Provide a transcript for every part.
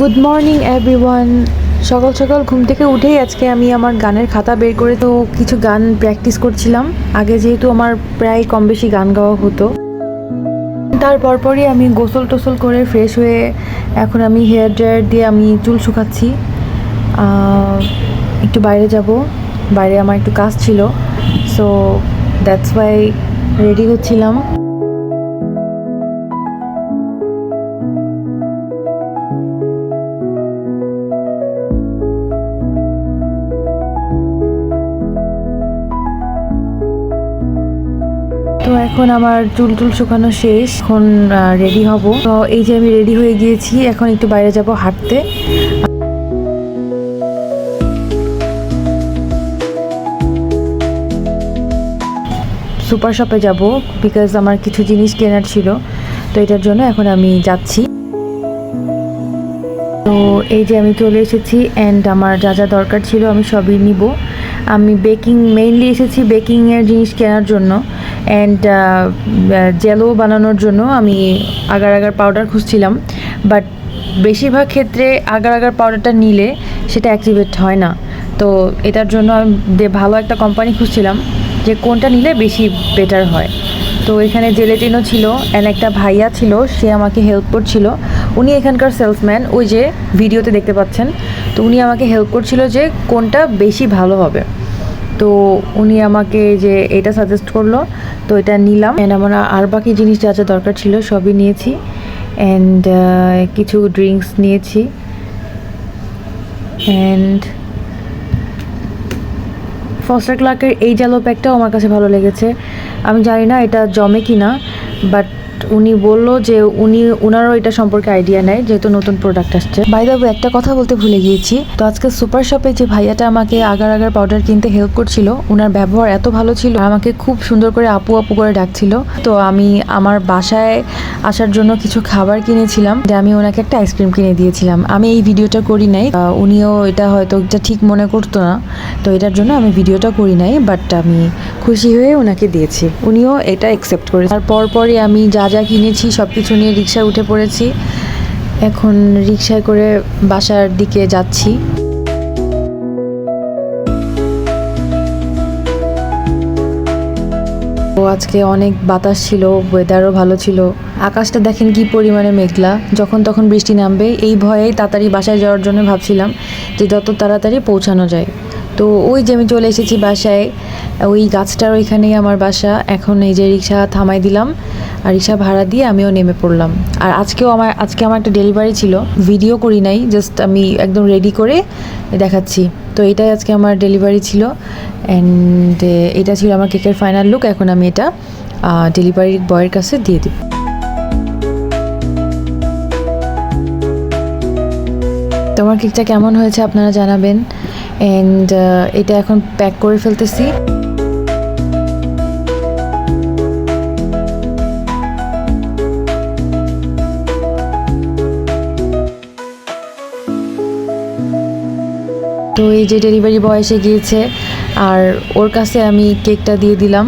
Good morning everyone সকাল সকাল ঘুম থেকে উঠেই আজকে আমি আমার গানের খাতা বের করে তো কিছু গান প্র্যাকটিস করছিলাম। আগে যেহেতু আমার প্রায় কম বেশি গান গাওয়া হতো। তারপর পরই আমি গোসল টোসল করে ফ্রেশ হয়ে এখন আমি হেয়ার ড্রায়ার দিয়ে আমি চুল শুকাচ্ছি। একটু বাইরে যাব। বাইরে আমার একটু কাজ ছিল। সো দ্যাটস ওয়াই রেডি হচ্ছিলাম। তো এখন আমার চুল টুল শুকানো শেষ। এখন রেডি হব। তো এই যে আমি রেডি হয়ে গিয়েছি, এখন একটু বাইরে যাব হাঁটতে। সুপার শপে যাব বিকজ আমার কিছু জিনিস কেনার ছিল। তো এটার জন্য এখন আমি যাচ্ছি। তো এই যে আমি চলে এসেছি অ্যান্ড আমার যা যা দরকার ছিল আমি সবই নিব। আমি বেকিং মেইনলি এসেছি বেকিংয়ের জিনিস কেনার জন্য। অ্যান্ড জেলো বানানোর জন্য আমি আগার আগার পাউডার খুঁজছিলাম বাট বেশিরভাগ ক্ষেত্রে আগার আগার পাউডারটা নিলে সেটা অ্যাক্টিভেট হয় না। তো এটার জন্য আমি ভালো একটা কোম্পানি খুঁজছিলাম যে কোনটা নিলে বেশি বেটার হয়। তো এখানে জেলেটিনও ছিল অ্যান্ড একটা ভাইয়া ছিল, সে আমাকে হেল্প করছিল। উনি এখানকার সেলসম্যান ওই যে ভিডিওতে দেখতে পাচ্ছেন। তো উনি আমাকে হেল্প করছিল যে কোনটা বেশি ভালো হবে। তো উনি আমাকে যে এটা সাজেস্ট করল, তো এটা নিলাম। অ্যান্ড আমার আর বাকি জিনিস যা যা দরকার ছিল সবই নিয়েছি। অ্যান্ড কিছু ড্রিঙ্কস নিয়েছি। অ্যান্ড ফস্টার ক্লার্কের এই জালো প্যাকটাও আমার কাছে ভালো লেগেছে। আমি জানি না এটা জমে কি না বাট উনি বলল যে উনি ওনারও এটা সম্পর্কে আইডিয়া নেয়, যেহেতু নতুন প্রোডাক্ট আসছে। বাই দাবু একটা কথা বলতে ভুলে গিয়েছি। তো আজকে সুপার শপে যে ভাইয়াটা আমাকে আগার আগার পাউডার কিনতে হেল্প করছিল ওনার ব্যবহার এত ভালো ছিল, আমাকে খুব সুন্দর করে আপু আপু করে ডাকছিল। তো আমি আমার বাসায় আসার জন্য কিছু খাবার কিনেছিলাম, যে আমি ওনাকে একটা আইসক্রিম কিনে দিয়েছিলাম। আমি এই ভিডিওটা করি নাই উনিও এটা হয়তো এটা ঠিক মনে করতো না। তো এটার জন্য আমি ভিডিওটা করি নাই বাট আমি খুশি হয়ে ওনাকে দিয়েছি। উনিও এটা অ্যাকসেপ্ট করে তারপর পরে আমি যা যা কিনেছি সব কিছু নিয়ে রিক্সায় উঠে পড়েছি। এখন রিক্সায় করে বাসার দিকে যাচ্ছি। তো আজকে অনেক বাতাস ছিল ওয়েদারও ভালো ছিল। আকাশটা দেখেন কি পরিমাণে মেঘলা। যখন তখন বৃষ্টি নামবে, এই ভয়েই তাড়াতাড়ি বাসায় যাওয়ার জন্য ভাবছিলাম যে যত তাড়াতাড়ি পৌঁছানো যায়। তো ওই যে আমি চলে এসেছি বাসায়, ওই গাছটার ওইখানেই আমার বাসা। এখন এই যে রিক্সা থামাই দিলাম, আর রিক্সা ভাড়া দিয়ে আমিও নেমে পড়লাম। আর আজকেও আমার, আজকে আমার একটা ডেলিভারি ছিল ভিডিও করি নাই জাস্ট আমি একদম রেডি করে দেখাচ্ছি। তো এটাই আজকে আমার ডেলিভারি ছিল অ্যান্ড এটা ছিল আমার কেকের ফাইনাল লুক এখন আমি এটা ডেলিভারি বয়ের কাছে দিয়ে দিব। তোমার কেকটা কেমন হয়েছে আপনারা জানাবেন। অ্যান্ড এটা এখন প্যাক করে ফেলতেছি। তো এই যে ডেলিভারি বয় এসে গিয়েছে, আর ওর কাছে আমি কেকটা দিয়ে দিলাম।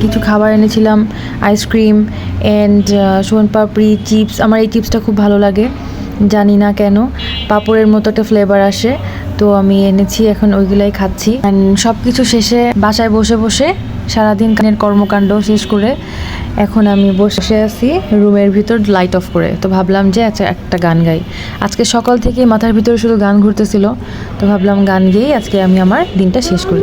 কিছু খাবার এনেছিলাম আইসক্রিম অ্যান্ড সোনপাপড়ি চিপস আমার এই চিপসটা খুব ভালো লাগে, জানি না কেন। পাপড়ের মতো একটা ফ্লেভার আসে, তো আমি এনেছি, এখন ওইগুলাই খাচ্ছি। সব কিছু শেষে বাসায় বসে বসে সারাদিন কানের কর্মকাণ্ড শেষ করে এখন আমি বসে আছি রুমের ভিতর লাইট অফ করে। তো ভাবলাম যে আচ্ছা একটা গান গাই। আজকে সকাল থেকে মাথার ভিতরে শুধু গান ঘুরতেছিল, তো ভাবলাম গান গেয়েই আজকে আমি আমার দিনটা শেষ করি।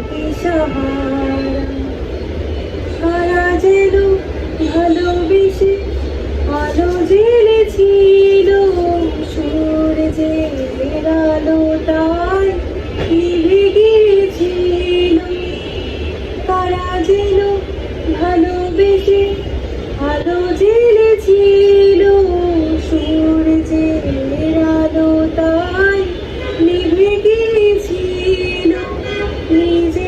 স্মৃতি সবার সারা যেন ভালোবেসে জেলেছিল সূর্যের আলো তাই নিভে গিয়েছিল তারা যেন ভালোবেসে আলো জেলেছিল please